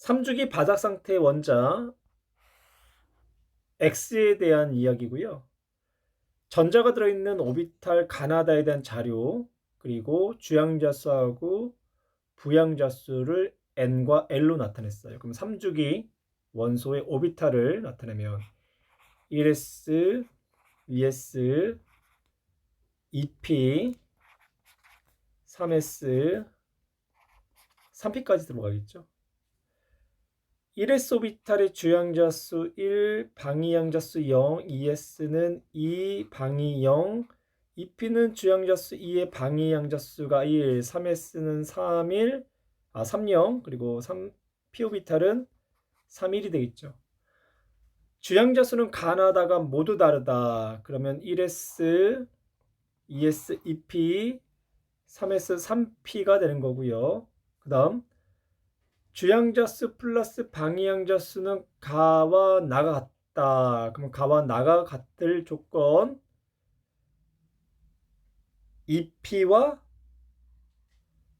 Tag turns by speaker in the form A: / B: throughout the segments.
A: 3주기 바닥 상태의 원자 X에 대한 이야기고요. 전자가 들어있는 오비탈 가나다에 대한 자료 그리고 주양자 수하고 부양자 수를 N과 L로 나타냈어요. 그럼 3주기 원소의 오비탈을 나타내면 1s, 2s, 2p, 3s, 3p까지 들어가겠죠. 1s 오비탈의 주양자 수 1, 방위양자 수 0, 2s는 2, 방위 0, 2p는 주양자 수 2의 방위양자 수가 1, 3s는 3, 1, 아, 3, 0, 그리고 3p 오비탈은 3, 1이 되겠죠. 주양자 수는 가나다가 모두 다르다. 그러면 1s, 2s, 2p, 3s, 3p가 되는 거고요. 그 다음 주양자 수 플러스 방위양자 수는 가와 나가 같다. 그러면 가와 나가 같을 조건 2p와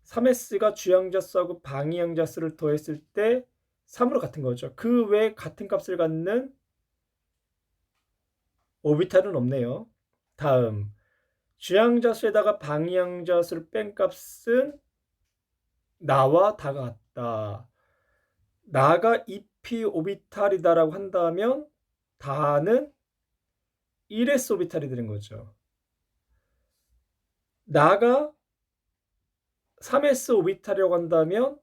A: 3s가 주양자 수하고 방위양자 수를 더했을 때 3으로 같은 거죠. 그 외에 같은 값을 갖는 오비탈은 없네요. 다음 주양자수에다가 방위양자수를 뺀 값은 나와 다가 같다. 나가 2p 오비탈이다라고 한다면 다는 1s 오비탈이 되는 거죠. 나가 3s 오비탈이라고 한다면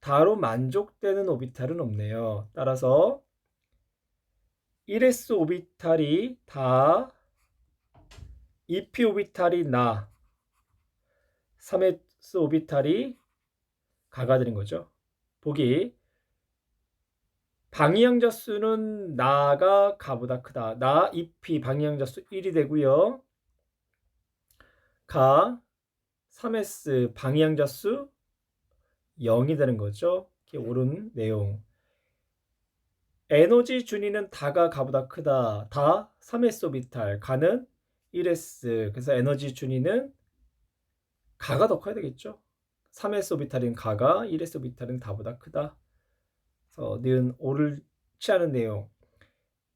A: 다로 만족되는 오비탈은 없네요. 따라서 1s 오비탈이 다 2p 오비탈이 나 3s 오비탈이 가가 되는 거죠. 보기 방위양자 수는 나가 가보다 크다. 나 2p 방위양자 수 1이 되고요. 가 3s 방위양자 수 0이 되는 거죠. 이렇게 옳은 내용. 에너지 준위는 다가 가보다 크다. 다 3s 오비탈. 가는 1s. 그래서 에너지 준위는 가가 더 커야 되겠죠. 3s 오비탈인 가가 1s 오비탈은 다보다 크다. 는 옳지 않은 내용.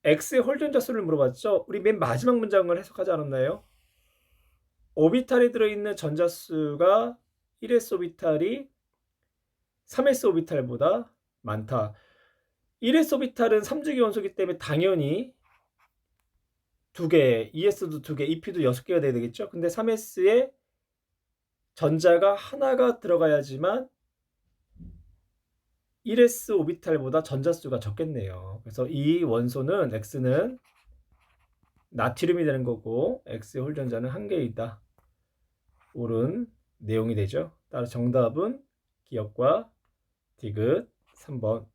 A: x의 홀전자 수를 물어봤죠. 우리 맨 마지막 문장을 해석하지 않았나요? 오비탈이 들어있는 전자수가 1s 오비탈이 3s 오비탈보다 많다. 1s 오비탈은 3주기 원소이기 때문에 당연히 두 개, 2s도 두 개, 2p도 여섯 개가 돼야 되겠죠. 근데 3s에 전자가 하나가 들어가야지만 1s 오비탈보다 전자수가 적겠네요. 그래서 이 원소는 x는 나트륨이 되는 거고 x의 홀전자는 한 개이다. 옳은 내용이 되죠. 따라 정답은 기억과 디귿 3번